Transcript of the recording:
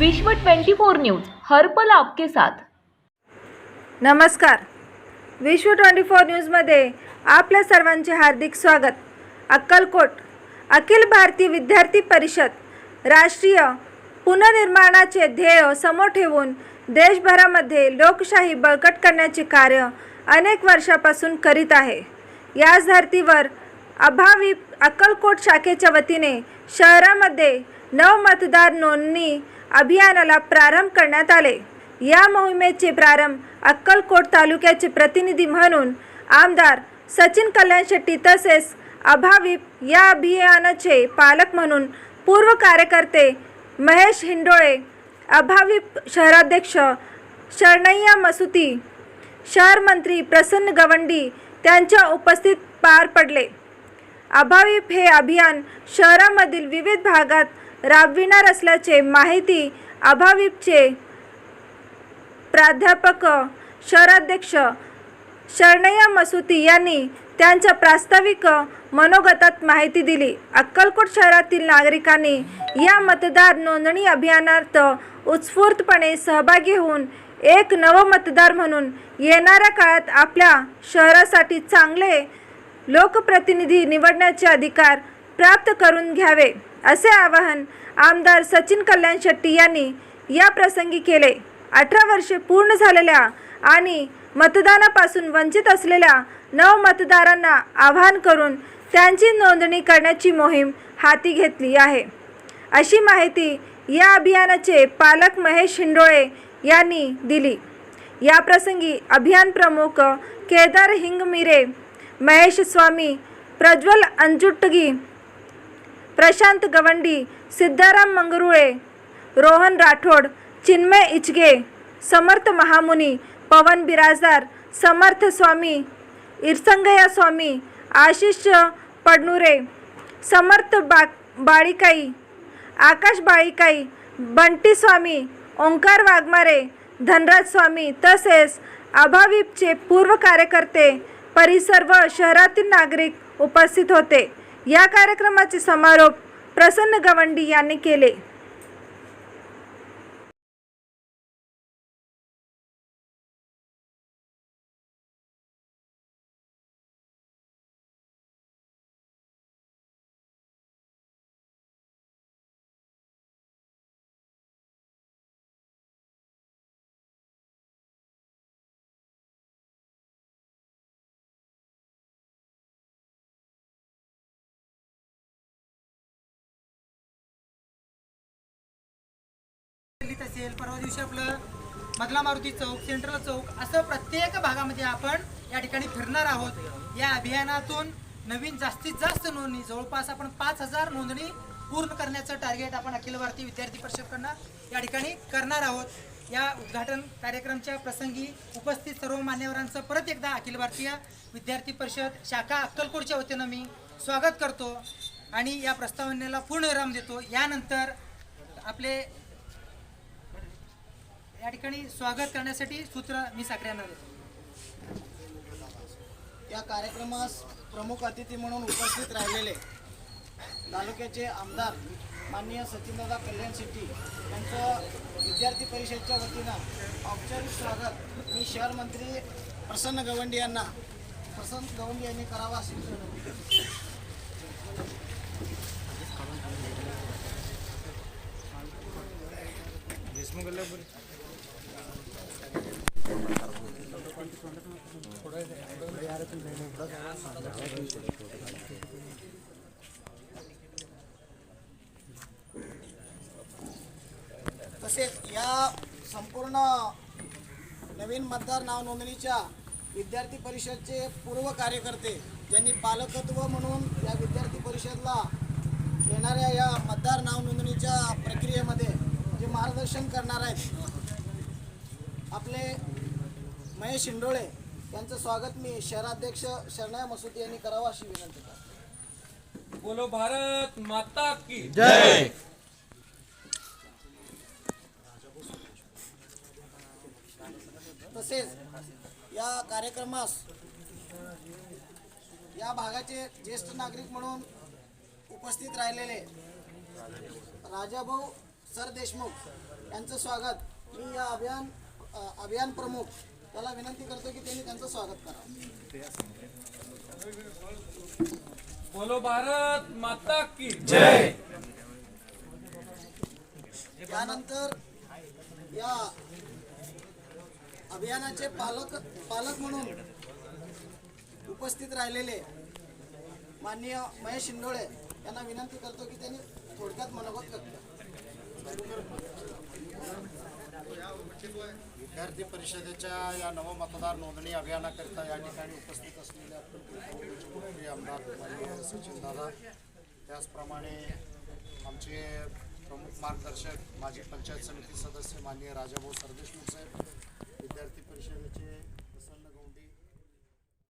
विश्व 24 न्यूज हरपल आपके साथ. नमस्कार. विश्व ट्वेंटी फोर न्यूजमध्ये आपल्या सर्वांचे हार्दिक स्वागत. अक्कलकोट अखिल भारतीय विद्यार्थी परिषद राष्ट्रीय पुनर्निर्माणाचे ध्येय समोर ठेवून देशभरामध्ये लोकशाही बळकट करण्याचे कार्य अनेक वर्षापासून करीत आहे. याच धर्तीवर अभावी अक्कलकोट शाखेच्या वतीने शहरामध्ये नव मतदार नोंदणी अभियानाला प्रारंभ करण्यात आले. या मोहिमेचे प्रारंभ अक्कलकोट तालुक्याचे प्रतिनिधी म्हणून आमदार सचिन कल्याण शेट्टी तसेच अभाविप या अभियानाचे पालक म्हणून पूर्व कार्यकर्ते महेश हिंडोळे अभाविप शहराध्यक्ष शरणय्या मसुती शहर मंत्री प्रसन्न गवंडी त्यांच्या उपस्थित पार पडले. अभाविप हे अभियान शहरामधील विविध भागात राबविणार असल्याचे माहिती अभाविपचे प्राध्यापक शहराध्यक्ष शरणय्या मसुती यांनी त्यांच्या प्रास्ताविक मनोगतात माहिती दिली. अक्कलकोट शहरातील नागरिकांनी या मतदार नोंदणी अभियानात उत्स्फूर्तपणे सहभागी होऊन एक नव मतदार म्हणून येणाऱ्या काळात आपल्या शहरासाठी चांगले लोकप्रतिनिधी निवडण्याचे अधिकार प्राप्त करून घ्यावे. असे आवाहन आमदार सचिन कल्याण शेट्टी यांनी या प्रसंगी केले. अठरा वर्षे पूर्ण झालेल्या आणि मतदानापासून वंचित असलेल्या नव मतदारांना आवाहन करून त्यांची नोंदणी करण्याची मोहीम हाती घेतली आहे. अशी माहिती या अभियानाचे पालक महेश हिंडोळे यांनी दिली. या प्रसंगी अभियान प्रमुख केदार हिंगमिरे महेश स्वामी प्रज्वल अंजुटगी प्रशांत गवंडी सिद्धाराम मंगरुळे रोहन राठोड चिन्मय इचगे समर्थ महामुनी पवन बिराजदार समर्थ स्वामी इरसंगया स्वामी आशिष पडनुरे समर्थ बा बाळिकाई आकाश बाळिकाई बंटी स्वामी ओंकार वाघमारे धनराज स्वामी तसेच अभाविपचे पूर्व कार्यकर्ते परिसर व शहरातील नागरिक उपस्थित होते. या कार्यक्रमाचे समारोप प्रसन्न गवंडी यांनी केले. असेल परवा दिवशी आपलं मधला मारुती चौक सेंट्रल चौक असं प्रत्येक भागामध्ये आपण या ठिकाणी फिरणार आहोत. या अभियानातून नवीन जास्तीत जास्त नोंदणी जवळपास आपण पाच हजार नोंदणी पूर्ण करण्याचं टार्गेट आपण अखिल भारतीय विद्यार्थी परिषदकडनं या ठिकाणी करणार आहोत. या उद्घाटन कार्यक्रमच्या प्रसंगी उपस्थित सर्व मान्यवरांचं परत एकदा अखिल भारतीय विद्यार्थी परिषद शाखा अक्कलकोटच्या वतीनं मी स्वागत करतो आणि या प्रस्तावनेला पूर्ण विराम देतो. यानंतर आपले या ठिकाणी स्वागत करण्यासाठी सूत्र मी साखऱ्यांना देतो या कार्यक्रमास प्रमुख अतिथी म्हणून उपस्थित राहिलेले तालुक्याचे आमदार माननीय सचिनदादा कल्याण शेट्टी यांचं विद्यार्थी परिषदच्या वतीनं औपचारिक स्वागत मी शहर मंत्री प्रसन्न गवंडी यांना प्रसन्न गवंडी यांनी करावा अशी विनंती. तसेच या संपूर्ण नवीन मतदार नाव नोंदणीच्या विद्यार्थी परिषदचे पूर्व कार्यकर्ते ज्यांनी पालकत्व म्हणून या विद्यार्थी परिषदला येणाऱ्या या मतदार नाव नोंदणीच्या प्रक्रियेमध्ये जे मार्गदर्शन करणार आहेत आपले महेश शिंडोळे यांचं स्वागत मी शहराध्यक्ष शरणया मसुदी यांनी करावं अशी विनंती करतो. बोलो भारत माता की तसेच या कार्यक्रमास या भागाचे ज्येष्ठ नागरिक म्हणून उपस्थित राहिलेले राजाभाऊ सर देशमुख यांचं स्वागत. मी या अभियान अभियान प्रमुख त्याला विनंती करतो की त्यांनी त्यांचं स्वागत करावं बोलो भारत माता की जय. त्यानंतर या अभियानाचे पालक पालक म्हणून उपस्थित राहिलेले माननीय महेश शिंदोळे यांना विनंती करतो की त्यांनी थोडक्यात मनोगत व्यक्त विद्यार्थी परिषदेच्या या नवमतदार नोंदणी अभियानाकरिता या ठिकाणी उपस्थित असलेले अक्कलकोट आमदार माननीय सचिन दादा. त्याचप्रमाणे आमचे प्रमुख मार्गदर्शक माजी पंचायत समिती सदस्य माननीय राजाभाऊ सरदेशमुख साहेब विद्यार्थी परिषदेचे